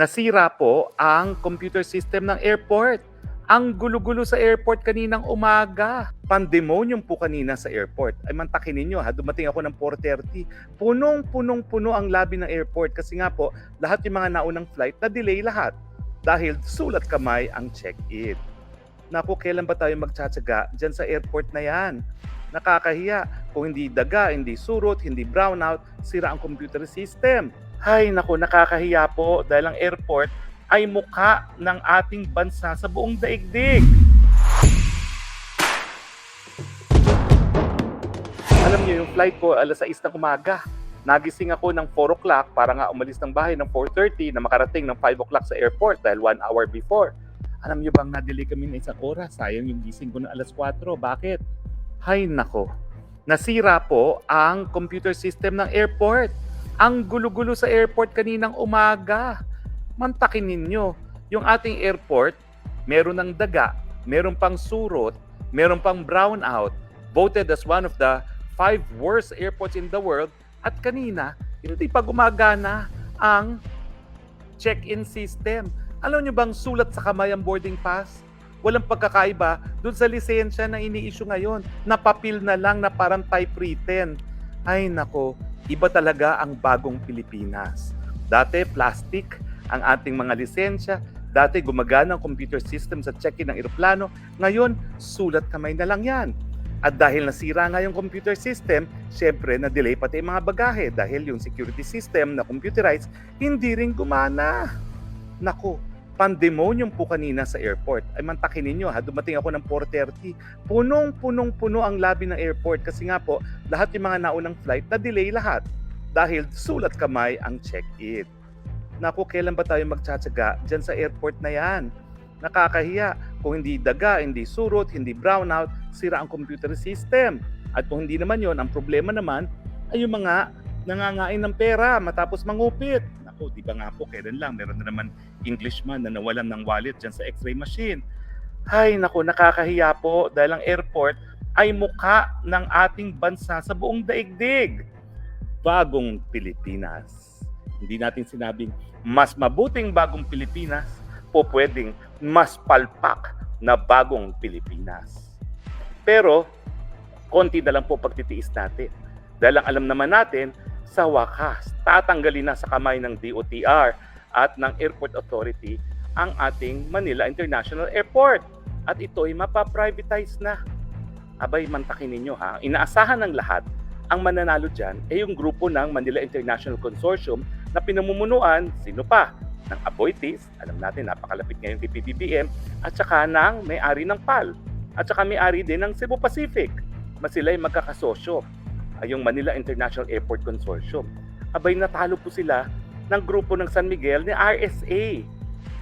Nasira po ang computer system ng airport. Ang gulo-gulo sa airport kaninang umaga. Pandemonium po kanina sa airport. Ay mantakin ninyo ha, dumating ako ng 4.30. Punong-punong-puno ang lobby ng airport kasi nga po, lahat yung mga naunang flight na delay lahat. Dahil sulat kamay ang check-in. Naku, kailan ba tayo magtsatsaga dyan sa airport na yan? Nakakahiya. Kung hindi daga, hindi surot, hindi brownout, sira ang computer system. Hay, naku, nakakahiya po dahil ang airport ay mukha ng ating bansa sa buong daigdig. Alam niyo, yung flight ko alas 6 ng umaga. Nagising ako ng 4 o'clock para nga umalis ng bahay ng 4.30 na makarating ng 5 o'clock sa airport dahil 1 hour before. Alam niyo bang na-delay kami ng isang oras? Sayang yung gising ko ng alas 4. Bakit? Hay nako. Nasira po ang computer system ng airport. Ang gulo-gulo sa airport kaninang umaga. Mantakin ninyo, yung ating airport, meron ng daga, meron pang surot, meron pang brownout, voted as one of the five worst airports in the world, at kanina, hindi pa gumagana ang check-in system. Alam nyo bang sulat sa kamay ang boarding pass? Walang pagkakaiba dun sa lisensya na ini-issue ngayon. Napapil na lang na parang typewritten. Ay nako, iba talaga ang bagong Pilipinas. Dati plastic ang ating mga lisensya. Dati gumagana ang computer system sa check-in ng eroplano. Ngayon, sulat kamay na lang yan. At dahil nasira nga yung computer system, syempre na-delay pati yung mga bagahe dahil yung security system na computerized hindi rin gumana. Nako, pandemonium po kanina sa airport. Ay mantakin ninyo ha, dumating ako ng 4.30. Punong-punong-puno ang lobby ng airport kasi nga po, lahat yung mga naunang flight na delay lahat dahil sulat kamay ang check-in. Naku, kailan ba tayo magtsatsaga dyan sa airport na yan? Nakakahiya. Kung hindi daga, hindi surot, hindi brownout, sira ang computer system. At kung hindi naman yon, ang problema naman ay yung mga nangangain ng pera matapos mangupit. Naku, di ba nga po, kailan lang, meron na naman Englishman na nawalan ng wallet dyan sa x-ray machine. Ay, naku, nakakahiya po dahil ang airport ay mukha ng ating bansa sa buong daigdig. Bagong Pilipinas. Hindi natin sinabing mas mabuting bagong Pilipinas po pwedeng mas palpak na bagong Pilipinas. Pero, konti na lang po pagtitiis natin. Dahil ang alam naman natin, sa wakas, tatanggalin na sa kamay ng DOTR at ng Airport Authority ang ating Manila International Airport. At ito ay mapaprivatize na. Abay, mantakin ninyo ha. Inaasahan ng lahat, ang mananalo dyan ay yung grupo ng Manila International Consortium na pinamumunuan, sino pa? Ng Aboitiz, alam natin napakalapit ngayon kay PBBM, at saka ng may-ari ng PAL, at saka may-ari din ng Cebu Pacific. Mas sila ay magkakasosyo, ay yung Manila International Airport Consortium. Abay, natalo po sila ng grupo ng San Miguel ni RSA.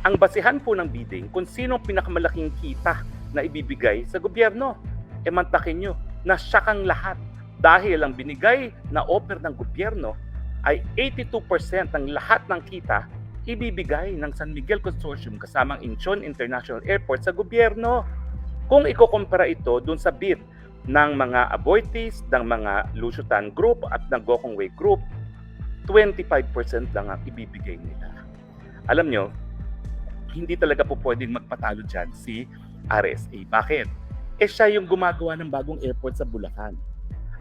Ang basihan po ng bidding kung sino ang pinakamalaking kita na ibibigay sa gobyerno. E mantakin nyo, nasyakang lahat dahil ang binigay na offer ng gobyerno ay 82% ng lahat ng kita ibibigay ng San Miguel Consortium kasamang Incheon International Airport sa gobyerno. Kung ikukumpara ito dun sa bid ng mga Aboitiz, ng mga Lusutan Group at ng Gokong Way Group, 25% lang ang ibibigay nila. Alam nyo, hindi talaga po pwedeng magpatalo dyan si RSA. Bakit? Eh siya yung gumagawa ng bagong airport sa Bulacan.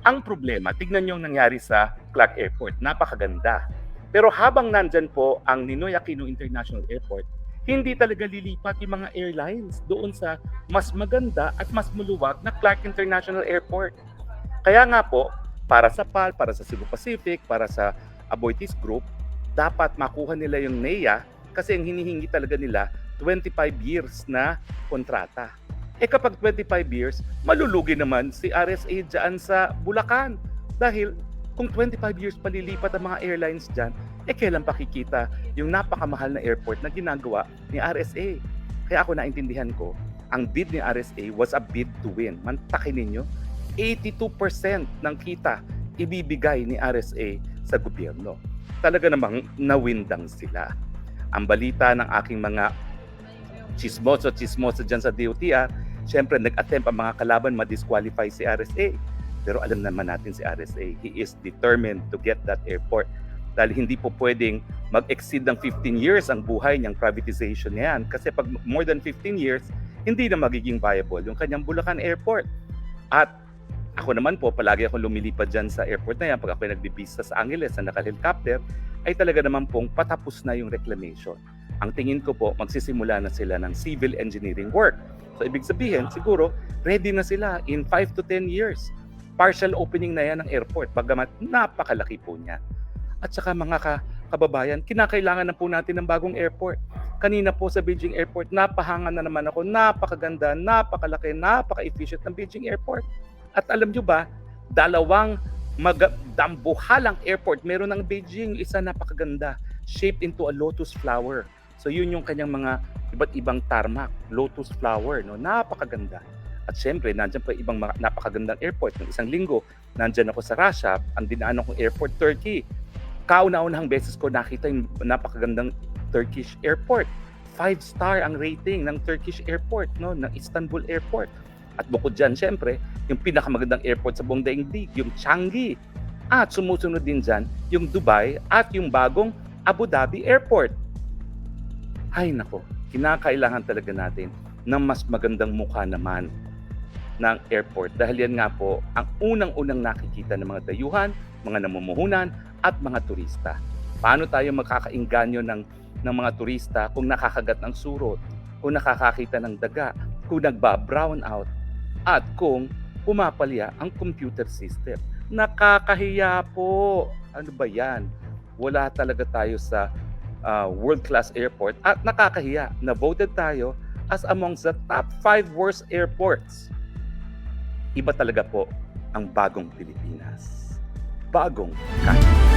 Ang problema, tignan nyo ang nangyari sa Clark Airport. Napakaganda. Pero habang nandyan po ang Ninoy Aquino International Airport, hindi talaga lilipat yung mga airlines doon sa mas maganda at mas muluwag na Clark International Airport. Kaya nga po, para sa PAL, para sa Cebu Pacific, para sa Aboitiz Group, dapat makuha nila yung NEA kasi ang hinihingi talaga nila 25 years na kontrata. Eh kapag 25 years, malulugi naman si RSA dyan sa Bulacan. Dahil kung 25 years palilipat ang mga airlines dyan, eh kailan pakikita yung napakamahal na airport na ginagawa ni RSA. Kaya ako naintindihan ko, ang bid ni RSA was a bid to win. Mantakin ninyo, 82% ng kita ibibigay ni RSA sa gobyerno. Talaga namang nawindang sila. Ang balita ng aking mga chismoso chismoso dyan sa DOTR, syempre nag-attempt ang mga kalaban ma-disqualify si RSA. Pero alam naman natin si RSA, he is determined to get that airport. Dahil hindi po pwedeng mag-exceed ng 15 years ang buhay niyang privatization niyan. Kasi pag more than 15 years, hindi na magiging viable yung kanyang Bulacan Airport. At ako naman po, palagi akong lumilipad dyan sa airport na yan pag ako nagbibista sa Angeles na naka-helicopter, ay talaga naman pong patapos na yung reclamation. Ang tingin ko po, magsisimula na sila ng civil engineering work. So ibig sabihin, siguro, ready na sila in 5 to 10 years. Partial opening na yan ng airport, bagamat napakalaki po niya. At saka mga ka kababayan, kinakailangan na po natin ng bagong airport. Kanina po sa Beijing Airport, napahanga na naman ako, napakaganda, napakalaki, napaka-efficient ng Beijing Airport. At alam nyo ba, dalawang mag- dambuhalang airport meron ng Beijing, isa napakaganda, shaped into a lotus flower. So yun yung kanyang mga iba't ibang tarmac, lotus flower, no? napakaganda. At syempre, nandiyan pa ibang mga napakagandang airport. Ng isang linggo, nandiyan ako sa Russia, ang dinaanan kong airport, Turkey. Kauna-unahang beses ko nakita yung napakagandang Turkish airport. Five star ang rating ng Turkish airport, no, ng Istanbul airport. At bukod dyan, syempre, yung pinakamagandang airport sa buong daigdig, yung Changi. At sumusunod din dyan, yung Dubai at yung bagong Abu Dhabi Airport. Ay nako, kinakailangan talaga natin ng mas magandang mukha naman ng airport. Dahil yan nga po, ang unang-unang nakikita ng mga dayuhan, mga namumuhunan, at mga turista. Paano tayo makakainganyo ng, ng mga turista kung nakakagat ng surot, kung nakakakita ng daga, kung nagba-brown out, at kung pumapalya ang computer system. Nakakahiya po. Ano ba yan? Wala talaga tayo sa uh, world-class airport at nakakahiya na voted tayo as amongst the top 5 worst airports. Iba talaga po ang bagong Pilipinas. Bagong kanya.